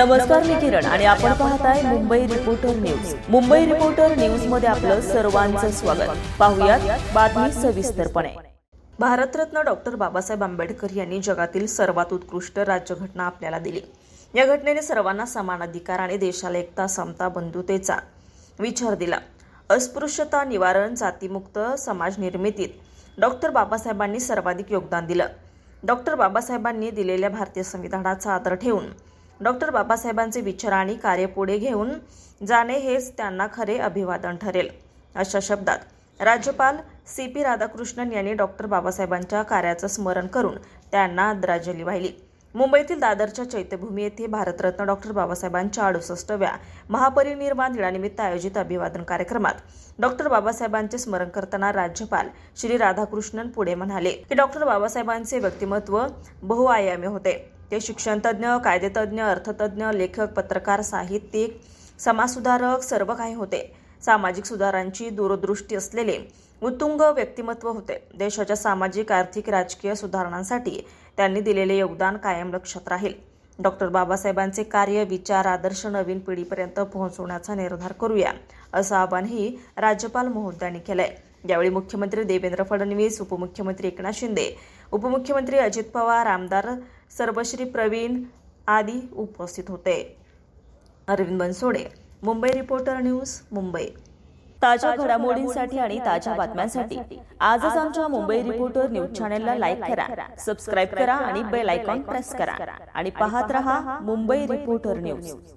नमस्कार मी किरण. आणि आपण पाहताय Mumbai reporter news Mumbai reporter न्यूजमध्ये आपलं सर्वांचं स्वागत. पाहुयात बातमी सविस्तरपणे. भारतरत्न डॉक्टर बाबासाहेब आंबेडकर यांनी जगातील सर्वात उत्कृष्ट राज्यघटना आपल्याला दिली. या घटनेने सर्वांना समान अधिकार आणि देशाला एकता समता बंधुतेचा विचार दिला. अस्पृश्यता निवारण जातीमुक्त समाज निर्मितीत डॉक्टर बाबासाहेबांनी सर्वाधिक योगदान दिलं. डॉक्टर बाबासाहेबांनी दिलेल्या भारतीय संविधानाचा आदर ठेवून डॉक्टर बाबासाहेबांचे विचार आणि कार्य पुढे घेऊन जाणे हेच त्यांना खरे अभिवादन ठरेल. अशा शब्दात राज्यपाल सी पी राधाकृष्णन यांनी डॉक्टर बाबासाहेबांच्या कार्याचं स्मरण करून त्यांना आदरांजली वाहिली. मुंबईतील दादरच्या चैत्यभूमी येथे भारतरत्न डॉक्टर बाबासाहेबांच्या अडुसष्टव्या महापरिनिर्वाण दिनानिमित्त आयोजित अभिवादन कार्यक्रमात डॉक्टर बाबासाहेबांचे स्मरण करताना राज्यपाल श्री राधाकृष्णन पुढे म्हणाले की डॉक्टर बाबासाहेबांचे व्यक्तिमत्व बहुआयामी होते. ते शिक्षणतज्ज्ञ कायदेतज्ञ अर्थतज्ञ लेखक पत्रकार साहित्यिक समाजसुधारक सर्व काही होते. सामाजिक सुधारांची दूरदृष्टी असलेले उत्तुंग व्यक्तिमत्व होते. देशाच्या सामाजिक आर्थिक राजकीय सुधारणांसाठी त्यांनी दिलेले योगदान कायम लक्षात राहील. डॉक्टर बाबासाहेबांचे कार्य विचार आदर्श नवीन पिढीपर्यंत पोहोचवण्याचा निर्धार करूया असं आवाहनही राज्यपाल महोदयांनी केलंय. यावेळी मुख्यमंत्री देवेंद्र फडणवीस उपमुख्यमंत्री एकनाथ शिंदे उपमुख्यमंत्री अजित पवार आमदार सर्वश्री प्रवीण आदी उपस्थित होते. Arvind Bansode Mumbai reporter news Mumbai. ताज्या घडामोडींसाठी आणि ताज्या बातम्यांसाठी आजच आमच्या मुंबई रिपोर्टर न्यूज चॅनलला लाईक करा सबस्क्राईब करा आणि बेल आयकॉन प्रेस करा. आणि पाहत रहा मुंबई रिपोर्टर न्यूज.